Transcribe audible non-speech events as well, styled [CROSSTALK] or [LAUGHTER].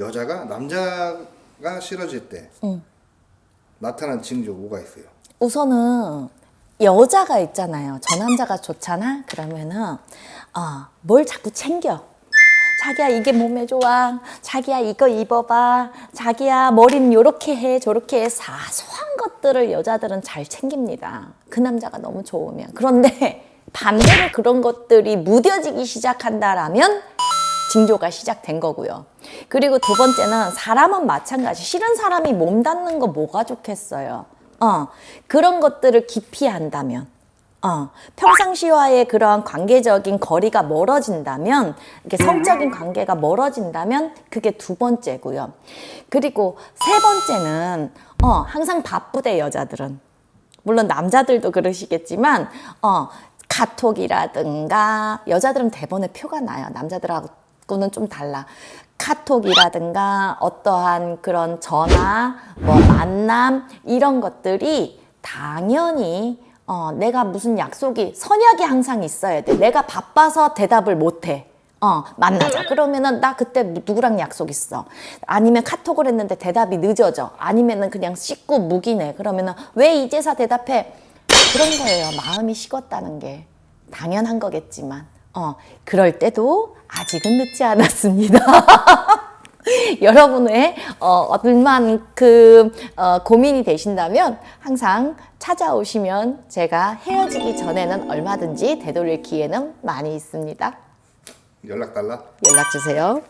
여자가 남자가 싫어질 때 응. 나타난 징조 뭐가 있어요? 우선은 여자가 있잖아요. 저 남자가 좋잖아. 그러면은 어, 뭘 자꾸 챙겨. 자기야 이게 몸에 좋아. 자기야 이거 입어봐. 자기야 머리는 요렇게 해 저렇게 해 사소한 것들을 여자들은 잘 챙깁니다. 그 남자가 너무 좋으면. 그런데 [LAUGHS] 반대로 그런 것들이 무뎌지기 시작한다라면 징조가 시작된 거고요. 그리고 두 번째는 사람은 마찬가지. 싫은 사람이 몸 닿는 거 뭐가 좋겠어요. 어, 그런 것들을 기피한다면, 어, 평상시와의 그런 관계적인 거리가 멀어진다면, 이렇게 성적인 관계가 멀어진다면, 그게 두 번째고요. 그리고 세 번째는, 어, 항상 바쁘대, 여자들은. 물론 남자들도 그러시겠지만, 어, 카톡이라든가, 여자들은 대본에 표가 나요. 남자들하고 는 좀 달라. 카톡이라든가 어떠한 그런 전화, 뭐 만남 이런 것들이 당연히 어, 내가 무슨 약속이 선약이 항상 있어야 돼. 내가 바빠서 대답을 못 해. 어, 만나자. 그러면은 나 그때 누구랑 약속 있어. 아니면 카톡을 했는데 대답이 늦어져. 아니면은 그냥 씻고 묵이네. 그러면은 왜 이제서 대답해? 그런 거예요. 마음이 식었다는 게. 당연한 거겠지만. 어, 그럴 때도 아직은 늦지 않았습니다. [LAUGHS] 여러분의 어, 얼만큼 어, 고민이 되신다면 항상 찾아오시면 제가 헤어지기 전에는 얼마든지 되돌릴 기회는 많이 있습니다. 연락 달라. 연락 주세요.